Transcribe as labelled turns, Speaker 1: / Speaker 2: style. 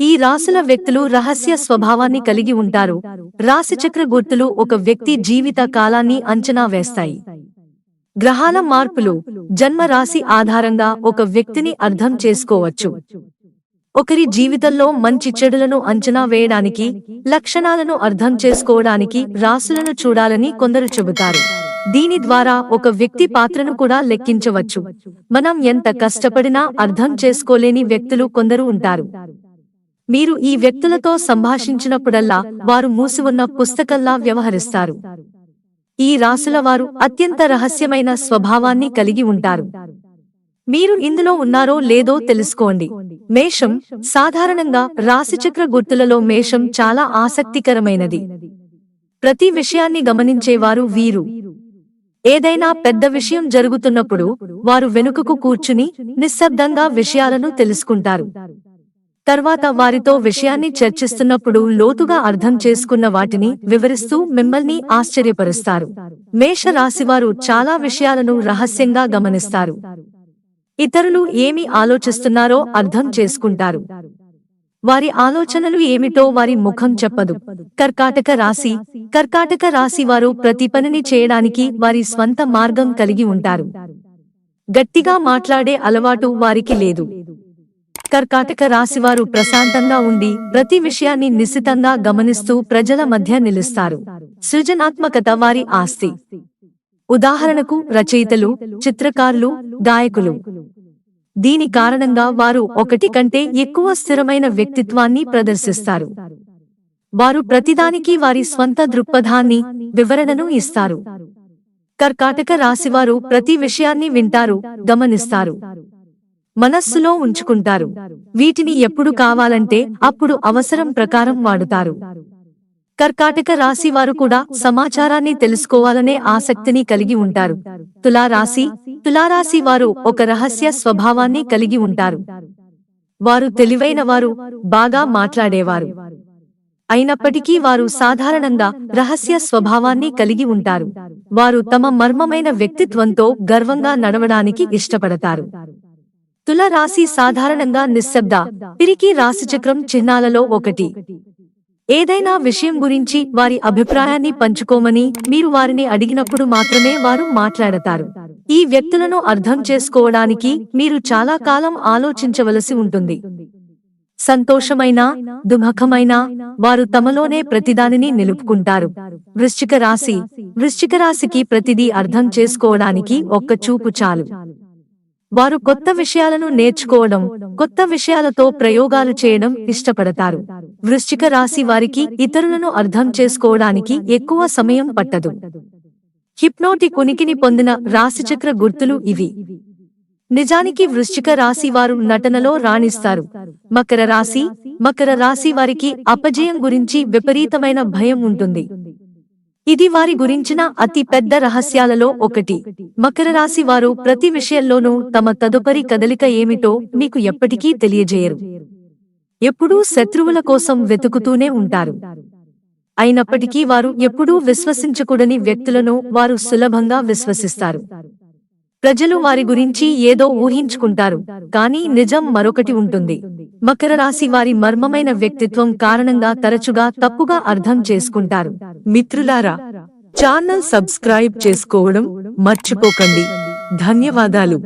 Speaker 1: ఈ రాసిన వ్యక్తులు రహస్య స్వభావాన్ని కలిగి ఉంటారు. రాశిచక్ర గుర్తులు ఒక వ్యక్తి జీవిత కాలాన్ని అంచనా వేస్తాయి. గ్రహాల మార్పులు జన్మ రాశి ఆధారంగా ఒక వ్యక్తిని అర్థం చేసుకోవచ్చు. ఒకరి జీవితంలో మంచి చెడులను అంచనా వేయడానికి లక్షణాలను అర్థం చేసుకోవడానికి రాసులను చూడాలని కొందరు చెబుతారు. దీని ద్వారా ఒక వ్యక్తి పాత్రను కూడా లెక్కించవచ్చు. మనం ఎంత కష్టపడినా అర్థం చేసుకోలేని వ్యక్తులు కొందరు ఉంటారు. మీరు ఈ వ్యక్తులతో సంభాషించినప్పుడల్లా వారు మూసివున్న పుస్తకంలా వ్యవహరిస్తారు. ఈ రాసుల వారు అత్యంత రహస్యమైన స్వభావాన్ని కలిగి ఉంటారు. మీరు ఇందులో ఉన్నారో లేదో తెలుసుకోండి. మేషం సాధారణంగా రాశిచక్ర గుర్తులలో మేషం చాలా ఆసక్తికరమైనది. ప్రతి విషయాన్ని గమనించేవారు వీరు. ఏదైనా పెద్ద విషయం జరుగుతున్నప్పుడు వారు వెనుకకు కూర్చుని నిశ్శబ్దంగా విషయాలను తెలుసుకుంటారు. తర్వాత వారితో విషయాన్ని చర్చిస్తున్నప్పుడు లోతుగా అర్థం చేసుకున్న వాటిని వివరిస్తూ మిమ్మల్ని ఆశ్చర్యపరుస్తారు. మేష రాశివారు చాలా విషయాలను రహస్యంగా గమనిస్తారు. ఇతరులు ఏమి ఆలోచిస్తున్నారో అర్థం చేసుకుంటారు. వారి ఆలోచనలు ఏమిటో వారి ముఖం చెప్పదు. కర్కాటక రాశి కర్కాటక రాశి వారు ప్రతి పనిని చేయడానికి వారి స్వంత మార్గం కలిగి ఉంటారు. గట్టిగా మాట్లాడే అలవాటు వారికి లేదు. కర్కాటక రాశివారు ప్రశాంతంగా ఉండి ప్రతి విషయాన్ని నిశితంగా గమనిస్తూ ప్రజల మధ్య నిలుస్తారు. సృజనాత్మకత వారి ఆస్తి. ఉదాహరణకు రచయితలు చిత్రకారులు గాయకులు. దీని కారణంగా వారు ఒకటి కంటే ఎక్కువ స్థిరమైన వ్యక్తిత్వాన్ని ప్రదర్శిస్తారు. వారు ప్రతిదానికి వారి స్వంత దృక్పథాన్ని వివరణను ఇస్తారు. కర్కాటక రాశివారు ప్రతి విషయాన్ని వింటారు గమనిస్తారు. మనస్సులో ఉంచుకుంటారు. వీటిని ఎప్పుడు కావాలంటే అప్పుడు అవసరం ప్రకారం వాడుతారు. కర్కాటక రాశి వారు కూడా సమాచారాన్ని తెలుసుకోవాలనే ఆసక్తిని కలిగి ఉంటారు. తులారాశి తులారాశి వారు ఒక రహస్య స్వభావాన్ని కలిగి ఉంటారు. వారు తెలివైన వారు బాగా మాట్లాడేవారు. అయినప్పటికీ వారు సాధారణంగా రహస్య స్వభావాన్ని కలిగి ఉంటారు. వారు తమ మర్మమైన వ్యక్తిత్వంతో గర్వంగా నడవడానికి ఇష్టపడతారు. తుల రాశి సాధారణంగా నిశ్శబ్ద పిరికి రాశిచక్రం చిహ్నాలలో ఒకటి. ఏదైనా విషయం గురించి వారి అభిప్రాయాన్ని పంచుకోమని మీరు వారిని అడిగినప్పుడు మాత్రమే వారు మాట్లాడతారు. ఈ వ్యక్తులను అర్థం చేసుకోవడానికి మీరు చాలా కాలం ఆలోచించవలసి ఉంటుంది. సంతోషమైన దుఃఖమైన వారు తమలోనే ప్రతిదానిని నిలుపుకుంటారు. వృశ్చిక రాశి వృశ్చిక రాశికి ప్రతిదీ అర్థం చేసుకోవడానికి ఒక్క చూపు చాలు. వారు కొత్త విషయాలను నేర్చుకోవడం కొత్త విషయాలతో ప్రయోగాలు చేయడం ఇష్టపడతారు. వృశ్చిక రాశి వారికి ఇతరులను అర్థం చేసుకోవడానికి ఎక్కువ సమయం పట్టదు. హిప్నోటిక్ ఉనికిని పొందిన రాశిచక్ర గుర్తులు ఇవి. నిజానికి వృశ్చిక రాశి వారు నటనలో రాణిస్తారు. మకర రాశి మకర రాశి వారికి అపజయం గురించి విపరీతమైన భయం ఉంటుంది. ఇది వారి గురించిన అతి పెద్ద రహస్యాలలో ఒకటి. మకర రాశి వారు ప్రతి విషయంలోనూ తమ తదుపరి కదలిక ఏమిటో మీకు ఎప్పటికీ తెలియజేయరు. ఎప్పుడూ శత్రువుల కోసం వెతుకుతూనే ఉంటారు. అయినప్పటికీ వారు ఎప్పుడూ విశ్వసించకూడని వ్యక్తులను వారు సులభంగా విశ్వసిస్తారు. ప్రజలు వారి గురించి ఏదో ఊహించుకుంటారు కానీ నిజం మరొకటి ఉంటుంది. మకర రాశి వారి మర్మమైన వ్యక్తిత్వం కారణంగా తరచుగా తప్పుగా అర్థం చేసుకుంటారు. మిత్రులారా ఛానల్ సబ్స్క్రైబ్ చేసుకోవడం మర్చిపోకండి. ధన్యవాదాలు.